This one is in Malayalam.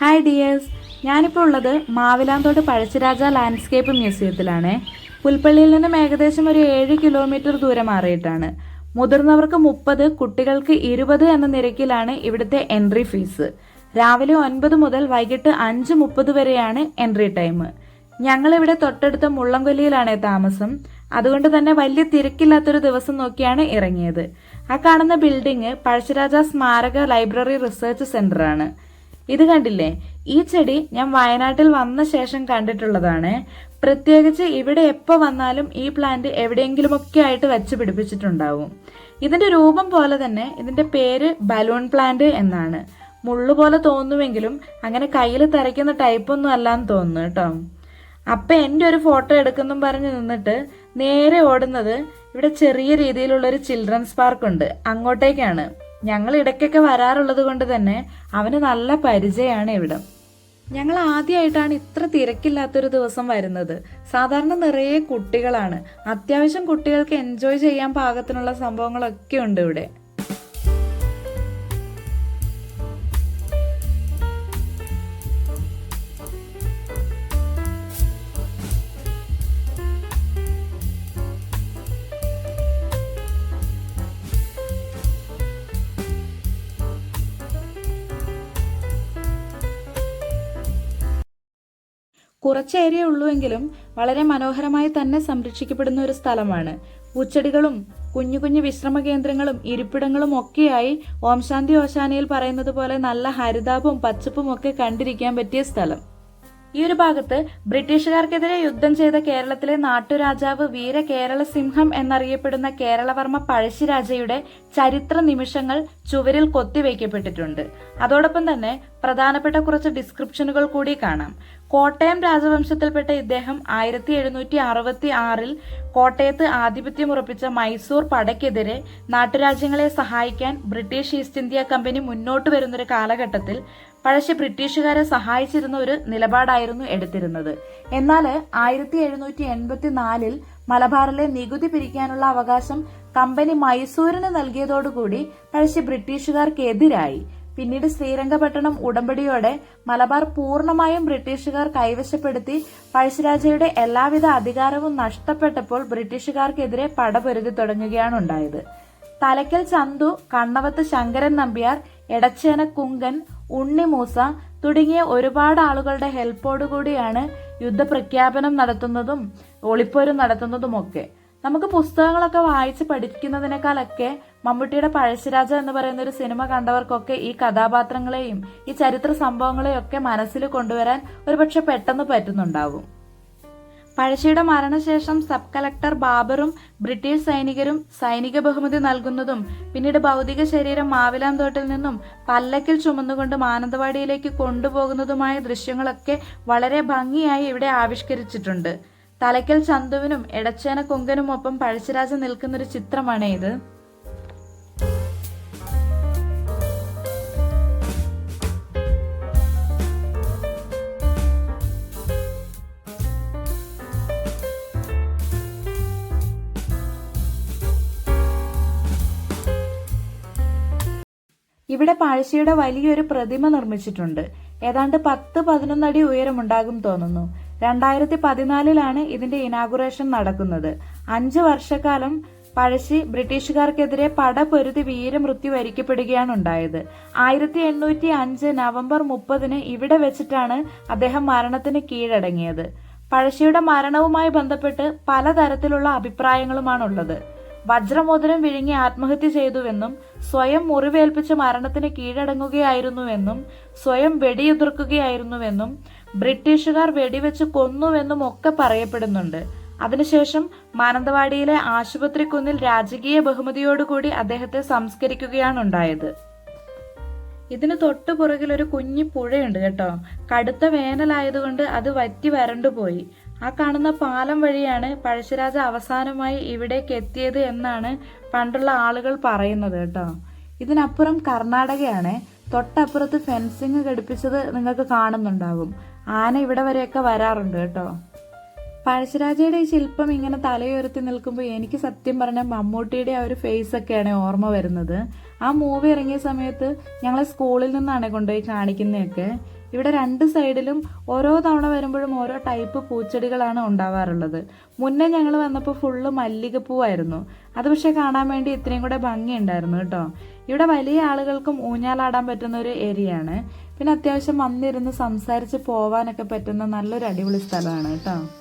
ഹായ് ഡിയേഴ്സ് ഞാനിപ്പോൾ ഉള്ളത് മാവിലാന്തോട് പഴശ്ശിരാജ ലാൻഡ്സ്കേപ്പ് മ്യൂസിയത്തിലാണ് പുൽപ്പള്ളിയിൽ നിന്നും ഏകദേശം ഒരു ഏഴ് കിലോമീറ്റർ ദൂരം മാറിയിട്ടാണ്. മുതിർന്നവർക്ക് മുപ്പത് കുട്ടികൾക്ക് ഇരുപത് എന്ന നിരക്കിലാണ് ഇവിടുത്തെ എൻട്രി ഫീസ് രാവിലെ ഒൻപത് മുതൽ വൈകിട്ട് അഞ്ച് മുപ്പത് വരെയാണ് എൻട്രി ടൈം ഞങ്ങളിവിടെ തൊട്ടടുത്ത മുള്ളംകൊല്ലിയിലാണ് താമസം. അതുകൊണ്ട് തന്നെ വലിയ തിരക്കില്ലാത്തൊരു ദിവസം നോക്കിയാണ് ഇറങ്ങിയത്. ആ കാണുന്ന ബിൽഡിംഗ് പഴശ്ശിരാജ സ്മാരക ലൈബ്രറി റിസർച്ച് സെന്ററാണ് ആണ് ഇത് കണ്ടില്ലേ? ഈ ചെടി ഞാൻ വയനാട്ടിൽ വന്ന ശേഷം കണ്ടിട്ടുള്ളതാണ്. പ്രത്യേകിച്ച് ഇവിടെ എപ്പോൾ വന്നാലും ഈ പ്ലാന്റ് എവിടെയെങ്കിലുമൊക്കെ ആയിട്ട് വെച്ച് പിടിപ്പിച്ചിട്ടുണ്ടാവും. ഇതിന്റെ രൂപം പോലെ തന്നെ ഇതിന്റെ പേര് ബലൂൺ പ്ലാന്റ് എന്നാണ്. മുള്ളു പോലെ തോന്നുമെങ്കിലും അങ്ങനെ കയ്യിൽ തരയ്ക്കുന്ന ടൈപ്പൊന്നും അല്ലാന്ന് തോന്നുന്നു കേട്ടോ. അപ്പൊ എന്റെ ഒരു ഫോട്ടോ എടുക്കുന്നും പറഞ്ഞ് നിന്നിട്ട് നേരെ ഓടുന്നത് ഇവിടെ ചെറിയ രീതിയിലുള്ള ഒരു ചിൽഡ്രൻസ് പാർക്ക് ഉണ്ട്. അങ്ങോട്ടേക്കാണ്. ഞങ്ങൾ ഇടയ്ക്കൊക്കെ വരാറുള്ളത് കൊണ്ട് തന്നെ അവന് നല്ല പരിചയമാണ് ഇവിടം. ഞങ്ങൾ ആദ്യമായിട്ടാണ് ഇത്ര തിരക്കില്ലാത്തൊരു ദിവസം വരുന്നത്. സാധാരണ നിറയെ കുട്ടികളാണ്. അത്യാവശ്യം കുട്ടികൾക്ക് എൻജോയ് ചെയ്യാൻ പാകത്തിനുള്ള സംഭവങ്ങളൊക്കെ ഉണ്ട് ഇവിടെ. കുറച്ച് ഏരിയ ഉള്ളുവെങ്കിലും വളരെ മനോഹരമായി തന്നെ സംരക്ഷിക്കപ്പെടുന്ന ഒരു സ്ഥലമാണ്. പൂച്ചെടികളും കുഞ്ഞു കുഞ്ഞു വിശ്രമ കേന്ദ്രങ്ങളും ഇരിപ്പിടങ്ങളും ഒക്കെയായി ഓം ശാന്തി ഓശാനയിൽ പറയുന്നത് പോലെ നല്ല ഹരിതാപവും പച്ചപ്പും ഒക്കെ കണ്ടിരിക്കാൻ പറ്റിയ സ്ഥലം. ഈ ഒരു ഭാഗത്ത് ബ്രിട്ടീഷുകാർക്കെതിരെ യുദ്ധം ചെയ്ത കേരളത്തിലെ നാട്ടുരാജാവ് വീര കേരള സിംഹം എന്നറിയപ്പെടുന്ന കേരളവർമ്മ പഴശ്ശിരാജയുടെ ചരിത്ര നിമിഷങ്ങൾ ചുവരിൽ കൊത്തിവയ്ക്കപ്പെട്ടിട്ടുണ്ട് അതോടൊപ്പം തന്നെ പ്രധാനപ്പെട്ട കുറച്ച് ഡിസ്ക്രിപ്ഷനുകൾ കൂടി കാണാം. കോട്ടയം രാജവംശത്തിൽപ്പെട്ട ഇദ്ദേഹം ആയിരത്തി എഴുന്നൂറ്റി അറുപത്തി ആറിൽ കോട്ടയത്ത് ആധിപത്യമുറപ്പിച്ച മൈസൂർ പടയ്ക്കെതിരെ നാട്ടുരാജ്യങ്ങളെ സഹായിക്കാൻ ബ്രിട്ടീഷ് ഈസ്റ്റ് ഇന്ത്യ കമ്പനി മുന്നോട്ട് വരുന്നൊരു കാലഘട്ടത്തിൽ പഴശ്ശി ബ്രിട്ടീഷുകാരെ സഹായിച്ചിരുന്ന ഒരു നിലപാടായിരുന്നു എടുത്തിരുന്നത്. എന്നാൽ ആയിരത്തി എഴുന്നൂറ്റി എൺപത്തി നാലിൽ മലബാറിലെ നികുതി പിരിക്കാനുള്ള അവകാശം കമ്പനി മൈസൂരിന് നൽകിയതോടുകൂടി പഴശ്ശി ബ്രിട്ടീഷുകാർക്കെതിരായി. പിന്നീട് ശ്രീരംഗപട്ടണം ഉടമ്പടിയോടെ മലബാർ പൂർണമായും ബ്രിട്ടീഷുകാർ കൈവശപ്പെടുത്തി പഴശ്ശിരാജയുടെ എല്ലാവിധ അധികാരവും നഷ്ടപ്പെട്ടപ്പോൾ ബ്രിട്ടീഷുകാർക്കെതിരെ പടപൊരുതി തുടങ്ങുകയാണ് ഉണ്ടായത് തലയ്ക്കൽ ചന്തു കണ്ണവത്ത് ശങ്കരൻ നമ്പ്യാർ എടച്ചേന കുങ്കൻ ഉണ്ണിമൂസ തുടങ്ങിയ ഒരുപാട് ആളുകളുടെ ഹെൽപ്പോടുകൂടിയാണ് യുദ്ധപ്രഖ്യാപനം നടത്തുന്നതും ഒളിപ്പോരും നടത്തുന്നതുമൊക്കെ. നമുക്ക് പുസ്തകങ്ങളൊക്കെ വായിച്ച് പഠിക്കുന്നതിനേക്കാളൊക്കെ മമ്മൂട്ടിയുടെ പഴശ്ശിരാജ എന്ന് പറയുന്ന ഒരു സിനിമ കണ്ടവർക്കൊക്കെ ഈ കഥാപാത്രങ്ങളെയും ഈ ചരിത്ര സംഭവങ്ങളെയും ഒക്കെ മനസ്സിൽ കൊണ്ടുവരാൻ ഒരുപക്ഷെ പെട്ടെന്ന് പറ്റുന്നുണ്ടാവും. പഴശ്ശിയുടെ മരണശേഷം സബ് കളക്ടർ ബാബറും ബ്രിട്ടീഷ് സൈനികരും സൈനിക ബഹുമതി നൽകുന്നതും പിന്നീട് ഭൗതിക ശരീരം മാവിലാന്തോട്ടിൽ നിന്നും പല്ലക്കിൽ ചുമന്നുകൊണ്ട് മാനന്തവാടിയിലേക്ക് കൊണ്ടുപോകുന്നതുമായ ദൃശ്യങ്ങളൊക്കെ വളരെ ഭംഗിയായി ഇവിടെ ആവിഷ്കരിച്ചിട്ടുണ്ട്. തലയ്ക്കൽ ചന്തുവിനും എടച്ചേന കുങ്കനുമൊപ്പം പഴശ്ശിരാജ നിൽക്കുന്നൊരു ചിത്രമാണ് ഇത് ഇവിടെ പഴശ്ശിയുടെ വലിയൊരു പ്രതിമ നിർമ്മിച്ചിട്ടുണ്ട്. ഏതാണ്ട് പത്ത് പതിനൊന്നടി ഉയരമുണ്ടാകും തോന്നുന്നു. രണ്ടായിരത്തി പതിനാലിലാണ് ഇതിന്റെ ഇനാഗുറേഷൻ നടക്കുന്നത്. അഞ്ച് വർഷക്കാലം പഴശ്ശി ബ്രിട്ടീഷുകാർക്കെതിരെ പട പൊരുതി വീരമൃത്യു വരിക്കപ്പെടുകയാണ് ഉണ്ടായത്. ആയിരത്തി എണ്ണൂറ്റി അഞ്ച് നവംബർ മുപ്പതിന് ഇവിടെ വെച്ചിട്ടാണ് അദ്ദേഹം മരണത്തിന് കീഴടങ്ങിയത്. പഴശ്ശിയുടെ മരണവുമായി ബന്ധപ്പെട്ട് പലതരത്തിലുള്ള അഭിപ്രായങ്ങളുമാണുള്ളത്. വജ്രമോതിരം വിഴുങ്ങി ആത്മഹത്യ ചെയ്തുവെന്നും സ്വയം മുറിവേൽപ്പിച്ച് മരണത്തിന് കീഴടങ്ങുകയായിരുന്നുവെന്നും സ്വയം വെടിയുതിർക്കുകയായിരുന്നുവെന്നും ബ്രിട്ടീഷുകാർ വെടിവെച്ച് കൊന്നുവെന്നും ഒക്കെ പറയപ്പെടുന്നുണ്ട്. അതിനുശേഷം മാനന്തവാടിയിലെ ആശുപത്രി കുന്നിൽ രാജകീയ ബഹുമതിയോടുകൂടി അദ്ദേഹത്തെ സംസ്കരിക്കുകയാണ് ഉണ്ടായത് ഇതിന് തൊട്ടു പുറകിൽ ഒരു കുഞ്ഞി പുഴയുണ്ട് കേട്ടോ. കടുത്ത വേനലായതുകൊണ്ട് അത് വറ്റി വരണ്ടുപോയി. ആ കാണുന്ന പാലം വഴിയാണ് പഴശ്ശിരാജ അവസാനമായി ഇവിടേക്ക് എത്തിയത് എന്നാണ് പണ്ടുള്ള ആളുകൾ പറയുന്നത് കേട്ടോ. ഇതിനപ്പുറം കർണാടകയാണ് തൊട്ടപ്പുറത്ത് ഫെൻസിങ് ഘടിപ്പിച്ചത് നിങ്ങൾക്ക് കാണുന്നുണ്ടാകും ആന ഇവിടെ വരെയൊക്കെ വരാറുണ്ട് കേട്ടോ. പഴശ്ശിരാജയുടെ ഈ ശില്പം ഇങ്ങനെ തലയുയർത്തി നിൽക്കുമ്പോൾ എനിക്ക് സത്യം പറഞ്ഞാൽ മമ്മൂട്ടിയുടെ ആ ഒരു ഫേസ് ഒക്കെയാണ് ഓർമ്മ വരുന്നത്. ആ മൂവി ഇറങ്ങിയ സമയത്ത് ഞങ്ങളെ സ്കൂളിൽ നിന്നാണ് കൊണ്ടുപോയി കാണിക്കുന്നതൊക്കെ. ഇവിടെ രണ്ട് സൈഡിലും ഓരോ തവണ വരുമ്പോഴും ഓരോ ടൈപ്പ് പൂച്ചെടികളാണ് ഉണ്ടാവാറുള്ളത്. മുന്നേ ഞങ്ങൾ വന്നപ്പോൾ ഫുള്ള് മല്ലികപ്പൂവായിരുന്നു. അത് പക്ഷേ കാണാൻ വേണ്ടി ഇത്രയും കൂടെ ഭംഗിയുണ്ടായിരുന്നു കേട്ടോ. ഇവിടെ വലിയ ആളുകൾക്കും ഊഞ്ഞാലാടാൻ പറ്റുന്ന ഒരു ഏരിയ ആണ് പിന്നെ അത്യാവശ്യം വന്നിരുന്ന് സംസാരിച്ച് പോവാനൊക്കെ പറ്റുന്ന നല്ലൊരു അടിപൊളി സ്ഥലമാണ് കേട്ടോ.